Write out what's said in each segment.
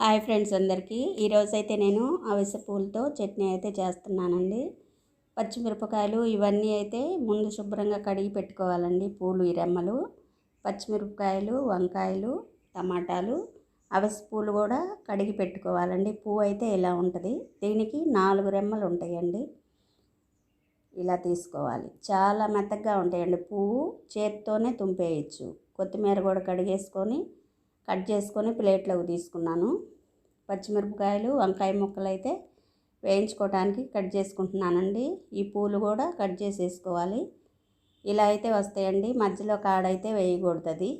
Hi friends అందరికీ. ఈరోజైతే అయితే నేను అవిసె పూలతో చట్నీ అయితే చేస్తున్నానండి. పచ్చిమిరపకాయలు ఇవన్నీ అయితే ముందు శుభ్రంగా కడిగి పెట్టుకోవాలండి పూలు ఈ రెమ్మలు. పచ్చిమిరపకాయలు వంకాయలు టమాటాలు అవిసె పూలు కూడా కడిగి పెట్టుకోవాలండి. పువ్వు అయితే ఇలా ఉంటుంది. దీనికి నాలుగు రెమ్మలు ఉంటాయండి. ఇలా తీసుకోవాలి. చాలా మెత్తగా ఉంటాయండి. పువ్వు చేత్తోనే తుంపేయచ్చు. కొత్తిమీర కూడా కడిగేసుకొని కట్ చేసుకొని ప్లేట్లోకి తీసుకున్నాను. పచ్చిమిరపకాయలు వంకాయ ముక్కలు అయితే వేయించుకోవడానికి కట్ చేసుకుంటున్నానండి. ఈ పూలు కూడా కట్ చేసేసుకోవాలి. ఇలా అయితే వస్తాయండి. మధ్యలో కాడైతే వేయకూడదు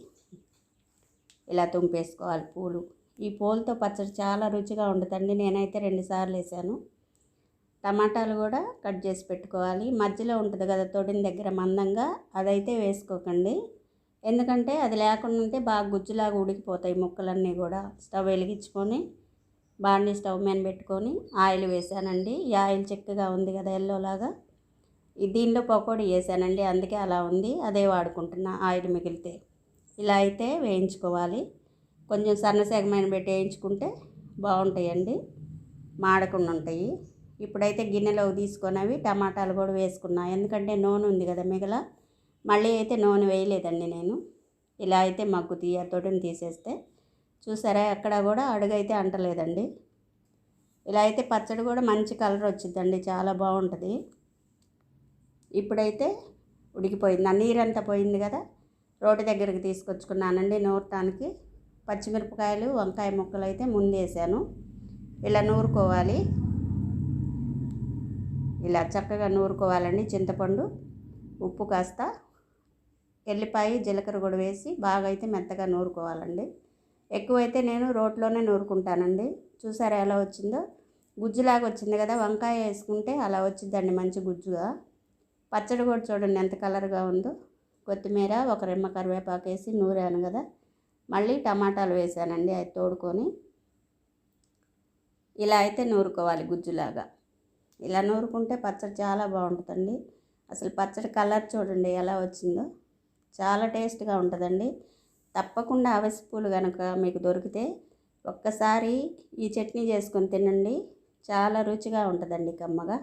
ఇలా తుంపేసుకోవాలి పూలు. ఈ పూలతో పచ్చడి చాలా రుచిగా ఉంటుందండి నేనైతే రెండుసార్లు వేసాను. టమాటాలు కూడా కట్ చేసి పెట్టుకోవాలి. మధ్యలో ఉంటుంది కదా తొడిన దగ్గర మందంగా అదైతే వేసుకోకండి. ఎందుకంటే అది లేకుండా ఉంటే బాగా గుజ్జులాగా ఉడికిపోతాయి ముక్కలన్నీ కూడా. స్టవ్ వెలిగించుకొని బాండీ స్టవ్ మీద పెట్టుకొని ఆయిల్ వేసానండి. ఈ ఆయిల్ చిక్కగా ఉంది కదా ఎల్లోలాగా దీనిలో పకోడీ వేసానండి అందుకే అలా ఉంది. అదే వాడుకుంటున్నా ఆయిల్ మిగిలితే. ఇలా అయితే వేయించుకోవాలి. కొంచెం సన్నసేగమైన పెట్టి వేయించుకుంటే బాగుంటాయండి. మాడకుండా ఉంటాయి. ఇప్పుడైతే గిన్నెలో తీసుకొని టమాటాలు కూడా వేసుకున్నా. ఎందుకంటే నూనె ఉంది కదా మిగల. మళ్ళీ అయితే నూనె వేయలేదండి నేను. ఇలా అయితే మగ్గు తీయతోటిని తీసేస్తే చూసారా ఎక్కడ కూడా అడుగైతే అంటలేదండి. ఇలా అయితే పచ్చడి కూడా మంచి కలర్ వచ్చిందండి చాలా బాగుంటుంది. ఇప్పుడైతే ఉడికిపోయింది ఆ నీరంతా పోయింది కదా. రోడ్డు దగ్గరికి తీసుకొచ్చుకున్నానండి నూరటానికి. పచ్చిమిరపకాయలు వంకాయ ముక్కలు అయితే ముందేసాను. ఇలా నూరుకోవాలి. ఇలా చక్కగా నూరుకోవాలండి చింతపండు ఉప్పు కాస్త. ఎల్లిపాయ జీలకర్ర కూడా వేసి బాగా అయితే మెత్తగా నూరుకోవాలండి. ఎక్కువైతే నేను రోట్లోనే నూరుకుంటానండి. చూసారా ఎలా వచ్చిందో? గుజ్జులాగా వచ్చింది కదా వంకాయ వేసుకుంటే అలా వచ్చిందండి మంచి గుజ్జుగా. పచ్చడి కూడా చూడండి ఎంత కలర్గా ఉందో. కొత్తిమీర ఒక రెమ్మ కరివేపాకు వేసి నూరాను కదా. మళ్ళీ టమాటాలు వేసానండి అది తోడుకొని. ఇలా అయితే నూరుకోవాలి గుజ్జులాగా. ఇలా నూరుకుంటే పచ్చడి చాలా బాగుంటుందండి. అసలు పచ్చడి కలర్ చూడండి ఎలా వచ్చిందో. చాలా టేస్ట్గా ఉంటుందండి. తప్పకుండా అవిసె పూలు కనుక మీకు దొరికితే ఒక్కసారి ఈ చట్నీ చేసుకొని తినండి. చాలా రుచిగా ఉంటుందండి కమ్మగా.